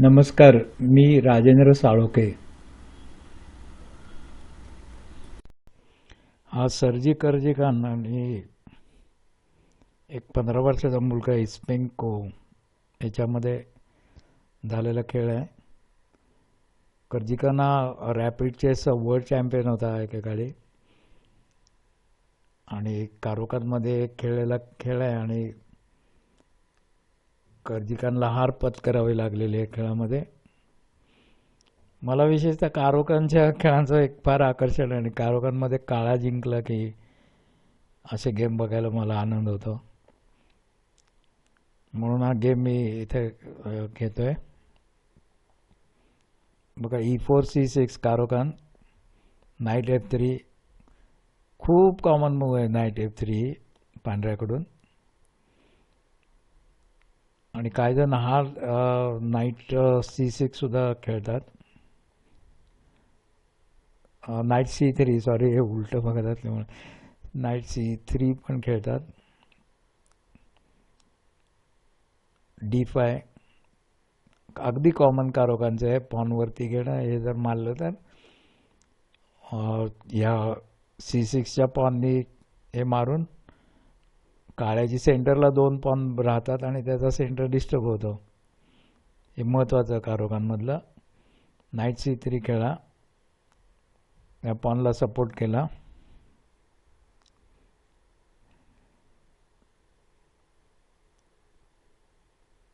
नमस्कार मी राजेंद्र साळोके. हा सर्जी कर्जी खान आणि एक पंधरा वर्षाचा मुलगा इस्पेंको याच्यामध्ये झालेला खेळ आहे. कर्जिकान हा रॅपिड वर्ल्ड चॅम्पियन होता एकेकाळी. आणि कारोकातमध्ये खेळलेला खेळ आहे आणि कर्जिकांना हार पत्करावे लागलेले आहे खेळामध्ये. मला विशेषतः कारोकांच्या खेळांचं एक फार आकर्षण आहे आणि कारोकांमध्ये काळा जिंकला की असे गेम बघायला मला आनंद होतो. म्हणून हा गेम मी इथे घेतो घेतोय. बघा E four C six Caro Kann knight F three खूप कॉमन मूव आहे नाईट एफ थ्री पांढऱ्याकडून. आणि काही जण हार नाईट सी सिक्स सुद्धा खेळतात. नाईट सी थ्री सॉरी हे उलटं बघत असल्यामुळे. नाईट सी थ्री पण खेळतात. डी फाय अगदी कॉमन कारोकांचं आहे पॉनवरती घेणं हे जर मारलं तर. ह्या सी सिक्सच्या पॉननी हे मारून काळ्याची सेंटरला दोन पॉन राहतात आणि त्याचा सेंटर डिस्टर्ब होतो. हे महत्त्वाचं कारोकांमधलं नाईट सी थ्री खेळा. या पॉनला सपोर्ट केला.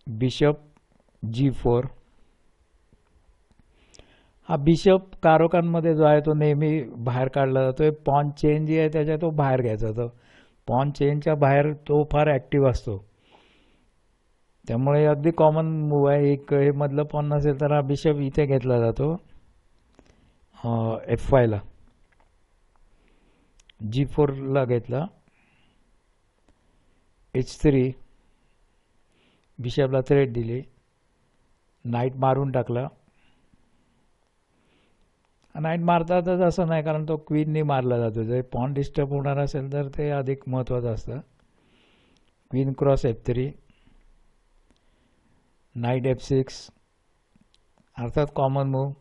बिशप जी फोर हा बिशप कारोकांमध्ये जो आहे तो नेहमी बाहेर काढला जातो पॉन चेन जी आहे त्याच्या तो बाहेर घ्यायचा होतो. पॉन चेनच्या बाहेर तो फार ॲक्टिव्ह असतो. त्यामुळे अगदी कॉमन मूव आहे. एक हे मधलं पॉन नसेल तर हा बिशप इथे घेतला जातो. एफ वायला जी फोरला घेतला. एच थ्री बिशपला थ्रेड दिली. नाईट मारून टाकला. नाईट मारतातच असं नाही कारण तो क्वीननी मारला जातो. जर पॉन डिस्टर्ब होणार असेल तर ते अधिक महत्त्वाचं असतं. Queen cross F three knight F six अर्थात कॉमन मूव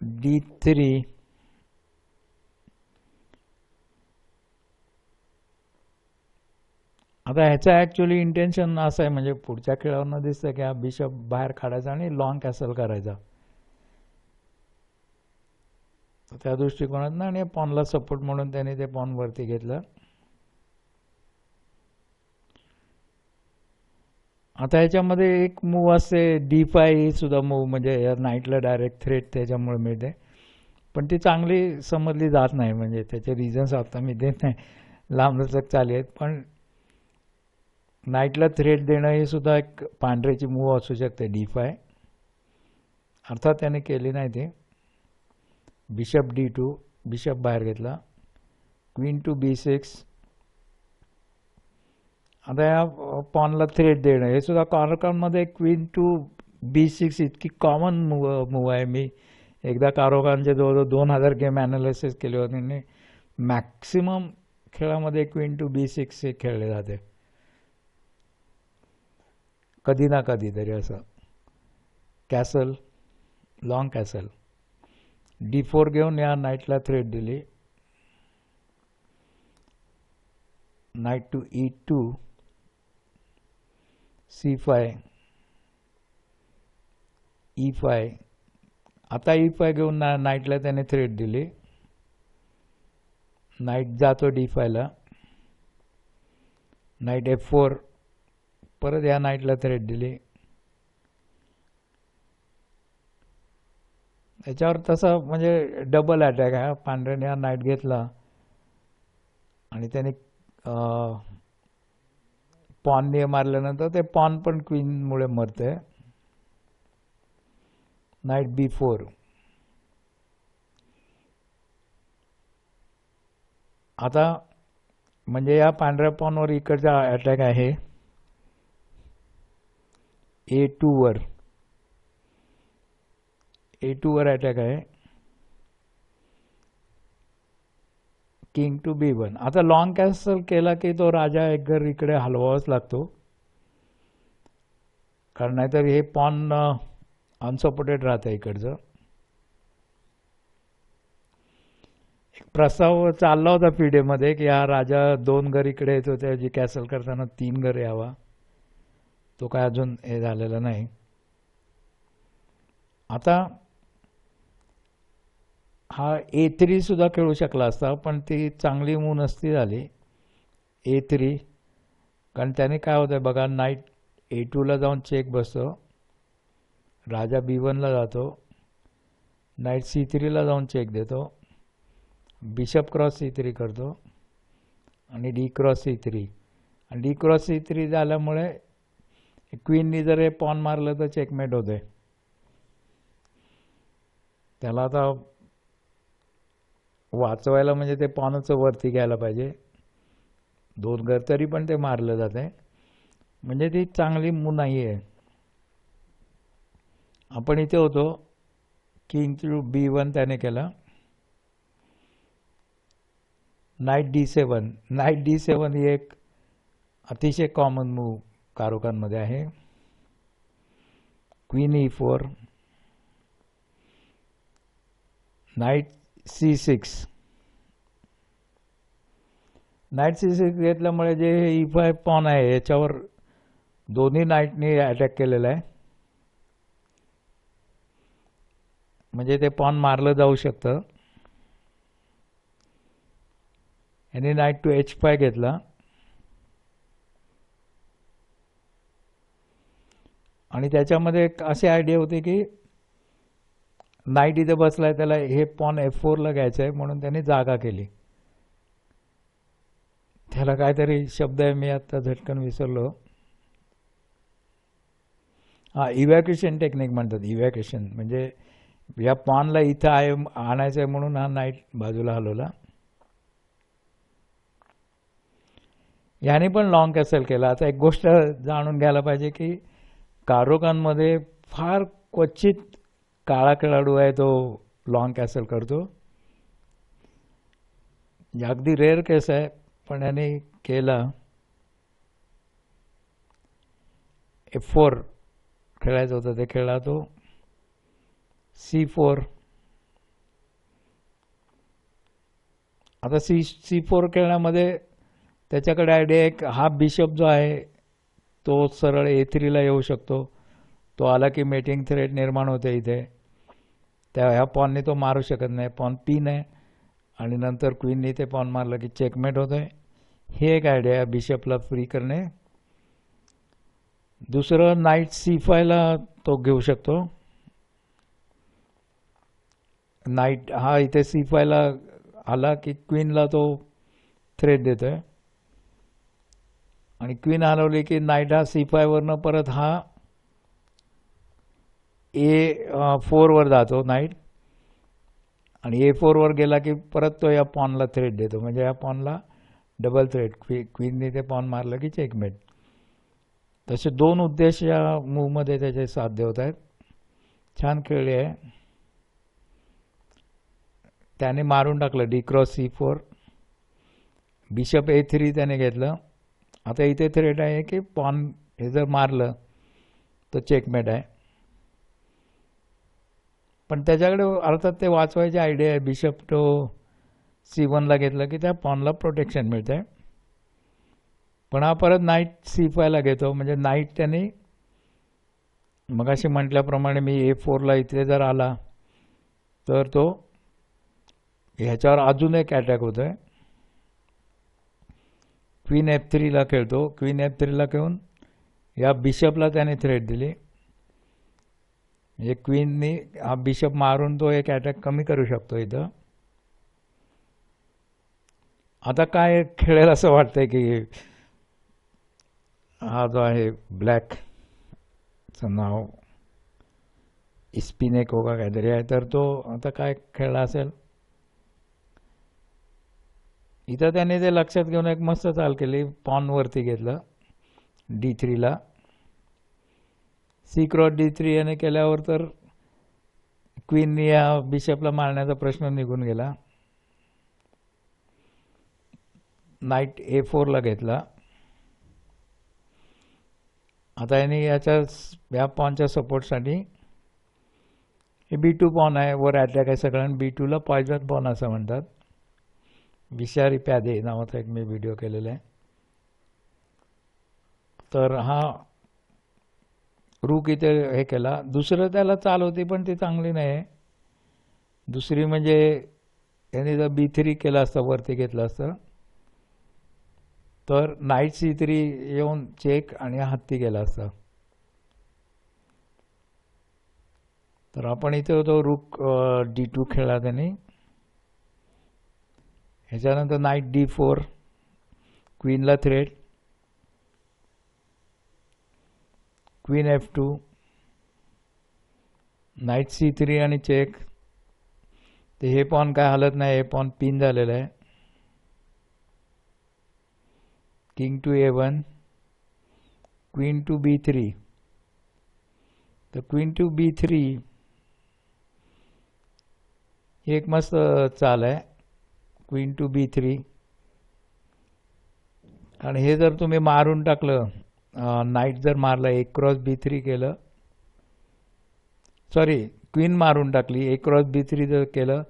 डी थ्री आता ह्याचं ॲक्च्युली इंटेन्शन असं आहे म्हणजे पुढच्या खेळावरनं दिसतं की हा बिशप बाहेर काढायचा आणि लॉंग कॅसल करायचा. त्या त्या दृष्टिकोनातनं आणि पॉनला सपोर्ट म्हणून त्याने ते पॉन वरती घेतलं. आता ह्याच्यामध्ये एक मूव असते डी फाय सुद्धा मूव म्हणजे या नाईटला डायरेक्ट थ्रेट त्याच्यामुळे मिळते. पण ती चांगली समजली जात नाही म्हणजे त्याचे रिझन्स आता मी देत नाही. लांबलचक चालू आहेत पण नाईटला थ्रेड देणं हे सुद्धा एक पांढऱ्याची मूव असू शकते डी फाय अर्थात त्याने केली नाही ते. बिशप डी टू बिशप बाहेर घेतला. क्वीन टू बी सिक्स आता या पॉनला थ्रेड देणं हे सुद्धा कॉर्नरमध्ये क्वीन टू बी सिक्स इतकी कॉमन मूव मूव आहे. मी एकदा कारोकांचे जवळजवळ दोन हजार गेम ॲनालिसिस केले होते आणि मॅक्सिमम खेळामध्ये क्वीन टू बी सिक्स हे खेळले जाते. कधी ना कधी तरी असं. Castle long castle D four घेऊन या नाईटला थ्रेड दिली. Knight to E two C five E five आता e ई फाय घेऊन ना नाईटला त्याने थ्रेड दिली. नाईट जातो डी फायला नाईट एफ फोर परत या नाईटला थ्रेड दिली. याच्यावर तसं म्हणजे डबल अटॅक आहे. पांढऱ्याने हा नाईट घेतला. आणि त्याने पॉनने मारल्यानंतर ते पॉन पण क्वीनमुळे मरते नाईट बी फोर आता म्हणजे या पांढऱ्या पॉनवर इकडचा अटॅक आहे. ए टूवर ए टूवर अटॅक आहे किंग टू बी वन आता लॉंग कॅन्सल केला की तो राजा एक घर इकडे हलवावाच लागतो. कारण नाहीतर हे पॉन अनसपोर्टेड राहतं इकडचं. एक प्रस्ताव चालला होता पिढेमध्ये की हा राजा दोन घर इकडे येतो जी कॅसल करताना तीन घर यावा. तो काय अजून हे झालेला नाही. आता हा ए थ्रीसुद्धा खेळू शकला असता पण ती चांगली मून असती झाली. A three. कारण त्याने काय होतं बघा नाईट ए टूला जाऊन चेक बसतो. राजा बी वनला जातो. नाईट सी थ्रीला जाऊन चेक देतो. बिशप क्रॉस सी थ्री करतो. आणि डी क्रॉस सी थ्री आणि डी क्रॉस सी थ्री झाल्यामुळे क्वीननी जर हे पॉन मारलं तर चेकमेट होते. त्याला आता वाचवायला म्हणजे ते पॉनच वरती घ्यायला पाहिजे. दोन घर तरी पण ते मारलं जाते. म्हणजे ती चांगली मू नाही आहे आपण इथे होतो. किंग थ्रू बी वन त्याने केला. Knight D seven knight D seven ही एक अतिशय कॉमन मूव तारुकांमध्ये आहे. Queen E four knight C six knight C six घेतल्यामुळे जे ई फाय पॉन आहे याच्यावर दोन्ही नाईटनी अटॅक केलेला आहे. म्हणजे ते पॉन मारलं जाऊ शकतं. यांनी नाईट टू एच फाय घेतला. आणि त्याच्यामध्ये एक अशी आयडिया होती की नाईट इथे बसलाय त्याला हे पॉन एफ फोरला घ्यायचं आहे म्हणून त्यांनी जागा केली. त्याला काहीतरी शब्द आहे मी आता झटकन विसरलो. हा इव्हॅक्युएशन टेक्निक म्हणतात इव्हॅक्युएशन म्हणजे या पॉनला इथं आहे आणायचं आहे म्हणून हा नाईट बाजूला हलवला. याने पण लॉंग कॅसल केला. आता एक गोष्ट जाणून घ्यायला पाहिजे की कारोकांमध्ये फार क्वचित काळा खेळाडू आहे तो लॉंग कॅसल करतो. अगदी रेअर केस आहे पण याने केला. एफ फोर खेळायचं होतं ते खेळला तो. सी फोर आता सी सी फोर खेळण्यामध्ये त्याच्याकडे आयडिया एक हा बिशप जो आहे तो सरळ ए थ्रीला येऊ शकतो. तो आला की मेटिंग थ्रेड निर्माण होते इथे. त्या ह्या पॉनने तो मारू शकत नाही. पॉन पीन आहे आणि नंतर क्वीनने ते पॉन मारलं की चेकमेट होतो आहे हे एक आयडिया आहे बिशपला फ्री करणे. दुसरं नाईट सी फायला तो घेऊ शकतो. नाईट हा इथे सी फायला आला की क्वीनला तो थ्रेड आहे आणि क्वीन हलवली की नाईट हा सी फायवरनं परत हा ए फोरवर जातो नाईट. आणि ए फोरवर गेला की परत तो या पॉनला थ्रेड देतो. म्हणजे या पॉनला डबल थ्रेड क्वी क्वीनने ते पॉन मारलं की चेकमेट तसे दोन उद्देश या मूवमध्ये त्याचे साध्य होत आहेत. छान खेळले आहे. त्याने मारून टाकलं. D cross C four bishop A three त्याने घेतलं. आता इथे थ्रेड आहे की पॉन हे जर मारलं तर चेकमेट आहे. पण त्याच्याकडे अर्थात ते वाचवायची आयडिया आहे. बिशप टो सी वनला घेतलं की त्या पॉनला प्रोटेक्शन मिळतं आहे पण हा परत नाईट सी फायला घेतो. म्हणजे नाईट त्याने मगाशी म्हटल्याप्रमाणे मी ए फोरला इथे जर आला तर तो ह्याच्यावर अजून एक अटॅक होतो आहे क्वीन एफ थ्रीला खेळतो. क्वीन एफ थ्रीला खेळून या बिशपला त्याने थ्रेट दिली. म्हणजे क्वीननी हा बिशप मारून तो एक अटॅक कमी करू शकतो इथं. आता काय खेळेल असं वाटतंय की हा जो आहे ब्लॅकचं नाव इस्पिनेक होगा काहीतरी आहे. तर तो आता काय खेळला असेल? इथं त्याने ते लक्षात घेऊन एक मस्त चाल केली पॉनवरती घेतलं डी थ्रीला सी क्रॉस डी थ्री याने केल्यावर तर क्वीन या बिशपला मारण्याचा प्रश्न निघून गेला. नाईट ए फोरला घेतला. आता याने याच्या या पॉनच्या सपोर्टसाठी हे बी टू पॉन आहे वर अटॅक आहे सगळ्यांना. बी टूला पॉयझन पॉन असं म्हणतात. विषारी प्यादे नावाचा एक मी व्हिडिओ केलेला आहे. तर हा रूक इथे हे केला. दुसरं त्याला चाल होती पण ती चांगली नाही आहे. दुसरी म्हणजे यांनी जर बी थ्री केलं असतं वरती घेतलं असतं तर नाईट सी थ्री येऊन चेक आणि हत्ती गेला असता. तर आपण इथे होतो रूक डी टू खेळला त्यांनी. ह्याच्यानंतर knight D four क्वीनला threat queen F two knight C three आणि चेक ते हे पॉन काय हलत नाही हे पॉन पिन झालेलं आहे. King to A one queen to B three तर क्वीन टू बी थ्री एक मस्त चाल आहे. क्वीन टू बी थ्री आणि हे जर तुम्ही मारून टाकलं नाईट जर मारलं एक क्रॉस बी थ्री केलं. सॉरी क्वीन मारून टाकली एक क्रॉस बी थ्री जर केलं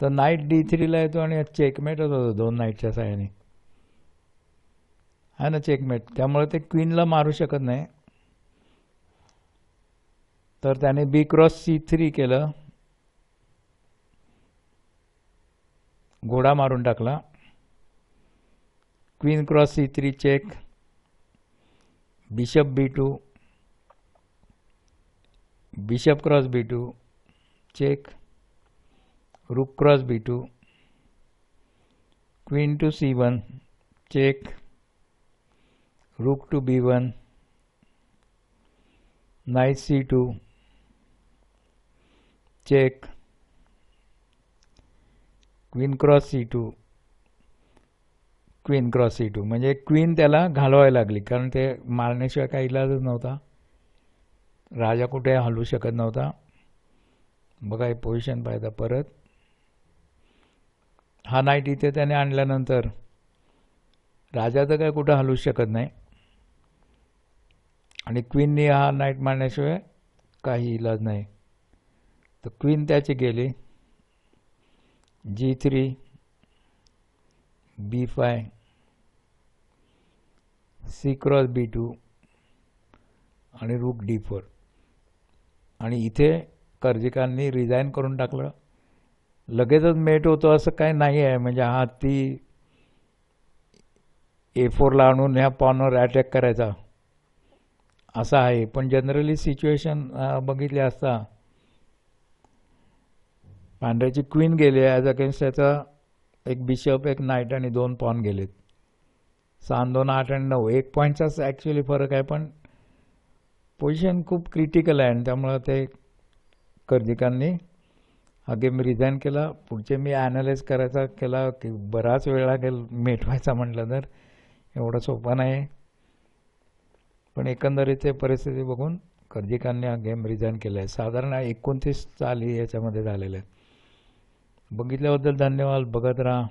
तर नाईट डी थ्रीला येतो आणि चेकमेटच होतो दोन नाईटच्या साह्याने. आहे ना चेकमेट त्यामुळे ते क्वीनला मारू शकत नाही. तर त्याने बी क्रॉस सी थ्री केलं. घोडा मारून टाकला. Queen cross C three check bishop B two bishop cross B two check rook cross B two queen to C one check rook to B one knight C two check queen cross C two queen cross C two म्हणजे queen त्याला घालवायला लागली कारण ते मारण्याशिवाय काही इलाजच नव्हता. राजा कुठे हलवू शकत नव्हता. बघा हे पोझिशन पाहिजे परत. हा नाईट इथे त्याने आणल्यानंतर राजा तर काय कुठं हलवू शकत नाही. आणि क्वीननी हा नाईट मारण्याशिवाय काही इलाज नाही. तर क्वीन त्याची गेली. G three B five C cross B two आणि रूक डी फोर आणि इथे कर्जिकांनी रिझाईन करून टाकलं. लगेचच मेट होतो असं काही नाही आहे. म्हणजे हा ती ए फोरला आणून ह्या पॉनवर अटॅक करायचा. असं आहे. पण जनरली सिच्युएशन बघितली असता पांढऱ्याची क्वीन गेली ॲज अगेन्स्ट त्याचा एक बिशप एक नाईट आणि दोन पॉन गेलेत. सहा दोन आठ आणि नऊ. एक पॉईंटचाच ॲक्च्युली फरक आहे पण पोझिशन खूप क्रिटिकल आहे आणि त्यामुळं ते कर्जिकांनी हा गेम रिझाईन केला. पुढचे मी ॲनालाइज करायचा केला की बराच वेळ लागेल मिटवायचा म्हटलं तर. एवढं सोपं नाही. पण एकंदरीत ते परिस्थिती बघून कर्जिकांनी हा गेम रिझाईन केला आहे साधारण एकोणतीस चाली याच्यामध्ये झालेल्या आहेत. बघितल्याबद्दल धन्यवाद. बघत राहा.